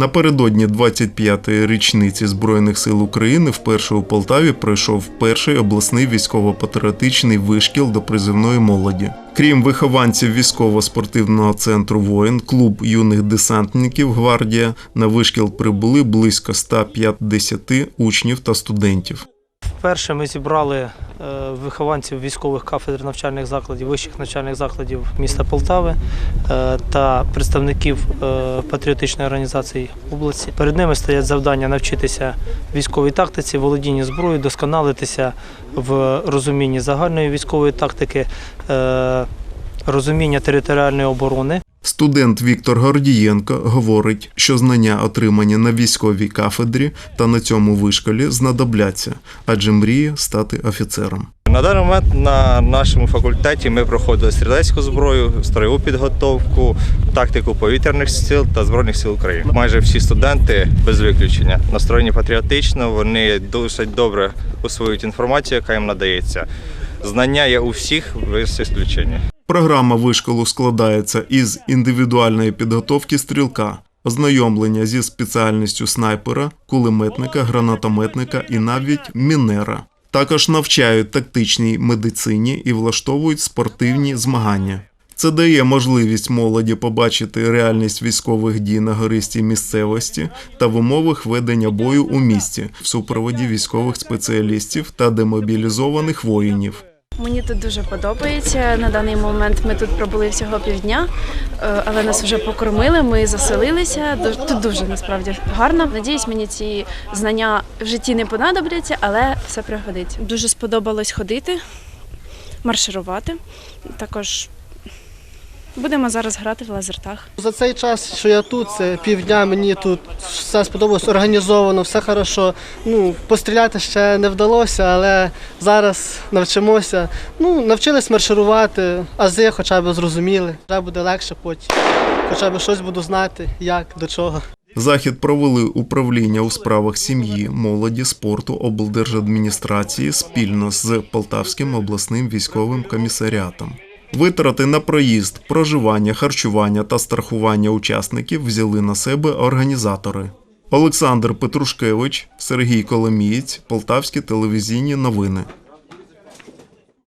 Напередодні 25-ї річниці Збройних сил України вперше у Полтаві пройшов перший обласний військово-патріотичний вишкіл до призивної молоді. Крім вихованців військово-спортивного центру воїн, клуб юних десантників Гвардія на вишкіл прибули близько 150 учнів та студентів. Вперше ми зібрали е, вихованців військових кафедр навчальних закладів, вищих навчальних закладів міста Полтави е, та представників е, патріотичної організації області. Перед ними стоять завдання навчитися військовій тактиці, володінні зброєю, досконалитися в розумінні загальної військової тактики, розуміння територіальної оборони. Студент Віктор Гордієнко говорить, що знання, отримані на військовій кафедрі та на цьому вишколі, знадобляться, адже мріє стати офіцером. На даний момент на нашому факультеті ми проходили стрілецьку зброю, строєву підготовку, тактику повітряних сил та збройних сил України. Майже всі студенти без виключення настроєні патріотично. Вони досить добре усвоюють інформацію, яка їм надається. Знання є у всіх без ісключення. Програма вишколу складається із індивідуальної підготовки стрілка, ознайомлення зі спеціальністю снайпера, кулеметника, гранатометника і навіть мінера. Також навчають тактичній медицині і влаштовують спортивні змагання. Це дає можливість молоді побачити реальність військових дій на гористій місцевості та в умовах ведення бою у місті в супроводі військових спеціалістів та демобілізованих воїнів. Мені тут дуже подобається. На даний момент ми тут пробули всього півдня, е, але нас вже покормили, ми заселилися. Тут дуже насправді гарно. Надіюсь, мені ці знання в житті не понадобляться, але все пригодиться. Дуже сподобалось ходити, марширувати. Також будемо зараз грати в лазертах. За цей час, що я тут, це півдня, мені тут все сподобалось, організовано, все хорошо. Ну, постріляти ще не вдалося, але зараз навчимося. Ну, навчились марширувати, ази хоча б зрозуміли. Вже буде легше потім. Хоча б щось буду знати, як, до чого. Захід провели управління у справах сім'ї, молоді, спорту, облдержадміністрації спільно з Полтавським обласним військовим комісаріатом. Витрати на проїзд, проживання, харчування та страхування учасників взяли на себе організатори. Олександр Петрушкевич, Сергій Коломієць, Полтавські телевізійні новини.